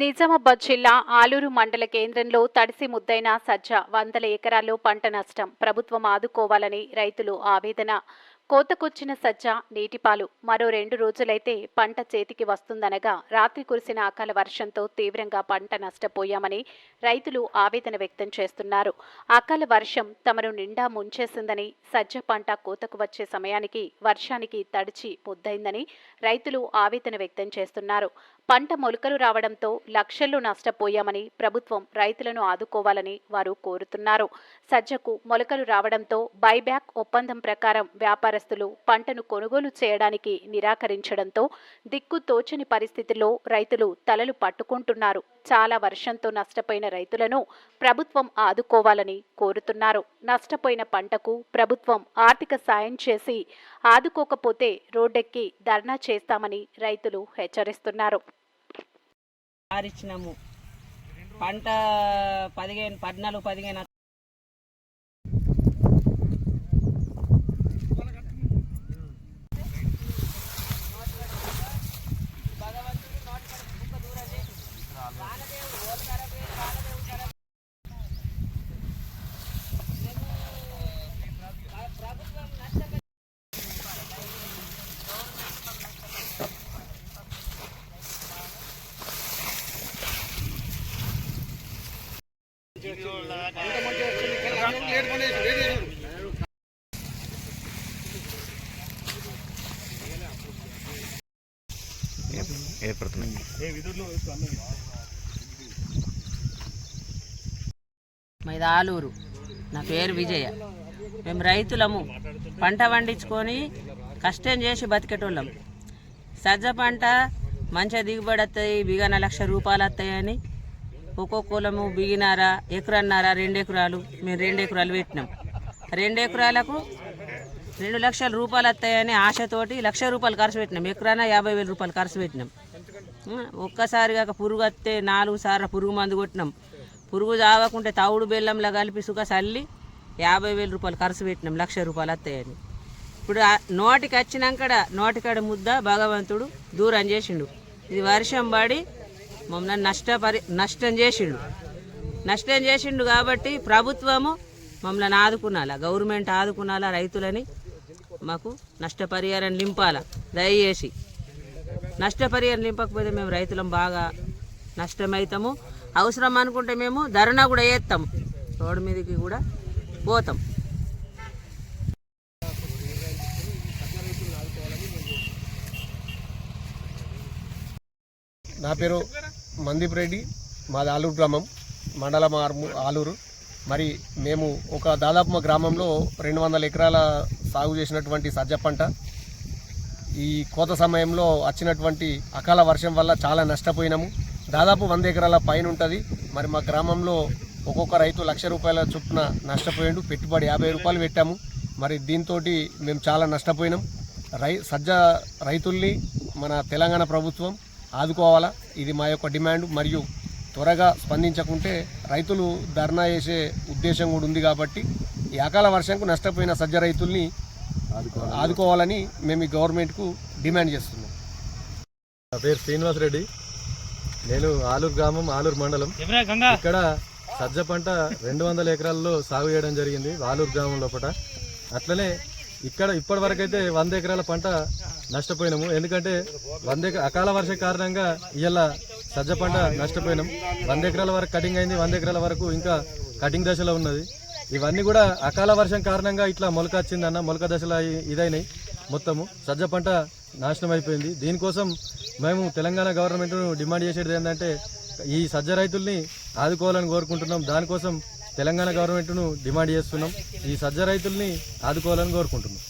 నిజామాబాద్ జిల్లా ఆలూరు మండల కేంద్రంలో తడిసి ముద్దైన సజ్జ వందల ఎకరాల్లో పంట నష్టం. ప్రభుత్వం ఆదుకోవాలని రైతులు ఆవేదన కోతకొచ్చిన సజ్జ నీటిపాలు మరో రెండు రోజులైతే పంట చేతికి వస్తుందనగా రాత్రి కురిసిన అకాల వర్షంతో తీవ్రంగా పంట నష్టపోయామని రైతులు ఆవేదన వ్యక్తం చేస్తున్నారు. అకాల వర్షం తమను నిండా ముంచేసిందని సజ్జ పంట కోతకు వచ్చే సమయానికి వర్షానికి తడిచి ముద్దైందని రైతులు ఆవేదన వ్యక్తం చేస్తున్నారు. పంట మొలకలు రావడంతో లక్షల్లో నష్టపోయామని ప్రభుత్వం రైతులను ఆదుకోవాలని వారు కోరుతున్నారు. సజ్జకు మొలకలు రావడంతో బైబ్యాక్ ఒప్పందం ప్రకారం వ్యాపారస్తులు పంటను కొనుగోలు చేయడానికి నిరాకరించడంతో దిక్కు తోచని పరిస్థితిలో రైతులు తలలు పట్టుకుంటున్నారు. చాలా వర్షంతో నష్టపోయిన రైతులను ప్రభుత్వం ఆదుకోవాలని కోరుతున్నారు. నష్టపోయిన పంటకు ప్రభుత్వం ఆర్థిక సాయం చేసి ఆదుకోకపోతే రోడ్డెక్కి ధర్నా చేస్తామని రైతులు హెచ్చరిస్తున్నారు. పంట పదిహేను పద్నాలుగు పదిహేను ఏర్పడుతున్నాయి మాది ఆలూరు నా పేరు విజయ. మేము రైతులము. పంట పండించుకొని కష్టం చేసి బతికేటోళ్ళం. సజ్జ పంట మంచిగా దిగుబడి వస్తాయి బిగాన లక్ష రూపాయలు వస్తాయని ఒక్కొక్కలము బిగినారా ఎకరన్నారా రెండు ఎకరాలు మేము రెండు ఎకరాలు పెట్టినాం. రెండు ఎకరాలకు రెండు లక్షల రూపాయలు వస్తాయని ఆశతోటి లక్ష రూపాయలు ఖర్చు పెట్టినాం. ఎకరాన యాభై వేల రూపాయలు ఖర్చు పెట్టినాం. ఒక్కసారి కాక పురుగు వస్తే నాలుగు సార్లు పురుగు మందు కొట్టినాం. పురుగు చావకుంటే తవుడు బెల్లంలో కలిపి సుఖ చల్లి యాభై వేల రూపాయలు ఖర్చు పెట్టినాం లక్ష రూపాయలు వస్తాయని. ఇప్పుడు నోటికి వచ్చినాకడ నోటికాడ ముద్ద భగవంతుడు దూరం చేసిండు. ఇది వర్షం పడి మమ్మల్ని నష్టపరి నష్టం చేసిండు. నష్టం చేసిండు కాబట్టి ప్రభుత్వము మమ్మల్ని ఆదుకునాలా గవర్నమెంట్ ఆదుకునాలా రైతులని మాకు నష్టపరిహారం నింపాలా దయచేసి. నష్టపరిహారం నింపకపోతే మేము రైతులం బాగా నష్టమవుతాము అవసరం అనుకుంటే మేము ధర్నా కూడా వేస్తాము రోడ్డు మీదకి కూడా పోతాం. నా పేరు మందీప్ రెడ్డి మాది ఆలూరు గ్రామం మండలం ఆర్ము ఆలూరు. మరి మేము ఒక దాదాపు మా గ్రామంలో రెండు వందల ఎకరాల సాగు చేసినటువంటి సజ్జ పంట. ఈ కోత సమయంలో వచ్చినటువంటి అకాల వర్షం వల్ల చాలా నష్టపోయినాము. దాదాపు వంద ఎకరాల పైన ఉంటుంది. మరి మా గ్రామంలో ఒక్కొక్క రైతు లక్ష రూపాయల చొప్పున నష్టపోయిండు. పెట్టుబడి యాభై రూపాయలు పెట్టాము. మరి దీంతో మేము చాలా నష్టపోయినాం. రై సజ్జ రైతుల్ని మన తెలంగాణ ప్రభుత్వం ఆదుకోవాలా? ఇది మా యొక్క డిమాండ్. మరియు త్వరగా స్పందించకుంటే రైతులు ధర్నా చేసే ఉద్దేశం కూడా ఉంది కాబట్టి ఈ అకాల వర్షంకు నష్టపోయిన సజ్జ రైతుల్ని ఆదుకోవాలని మేము ఈ గవర్నమెంట్కు డిమాండ్ చేస్తున్నాం. నా పేరు శ్రీనివాస్ రెడ్డి. నేను ఆలూరు గ్రామం ఆలూరు మండలం. ఇక్కడ సజ్జ పంట రెండు వందల ఎకరాల్లో సాగు చేయడం జరిగింది ఆలూరు గ్రామం లోపల అట్లనే ఇక్కడ ఇప్పటి వరకు అయితే వంద ఎకరాల పంట నష్టపోయినాము. ఎందుకంటే వంద అకాల వర్ష కారణంగా ఇవాళ సజ్జ పంట నష్టపోయినాం. వంద ఎకరాల వరకు కటింగ్ అయింది వంద ఎకరాల వరకు ఇంకా కటింగ్ దశలో ఉన్నది. ఇవన్నీ కూడా అకాల వర్షం కారణంగా ఇట్లా మొలక వచ్చిందన్న మొలక దశలో ఇదైనాయి మొత్తము. సజ్జ పంట నాశనం అయిపోయింది. దీనికోసం మేము తెలంగాణ గవర్నమెంట్ను డిమాండ్ చేసేది ఏంటంటే ఈ సజ్జ రైతుల్ని ఆదుకోవాలని కోరుకుంటున్నాం. దానికోసం తెలంగాణ గవర్నమెంట్ను డిమాండ్ చేస్తున్నాం. ఈ సజ్జ రైతుల్ని ఆదుకోవాలని కోరుకుంటున్నాం.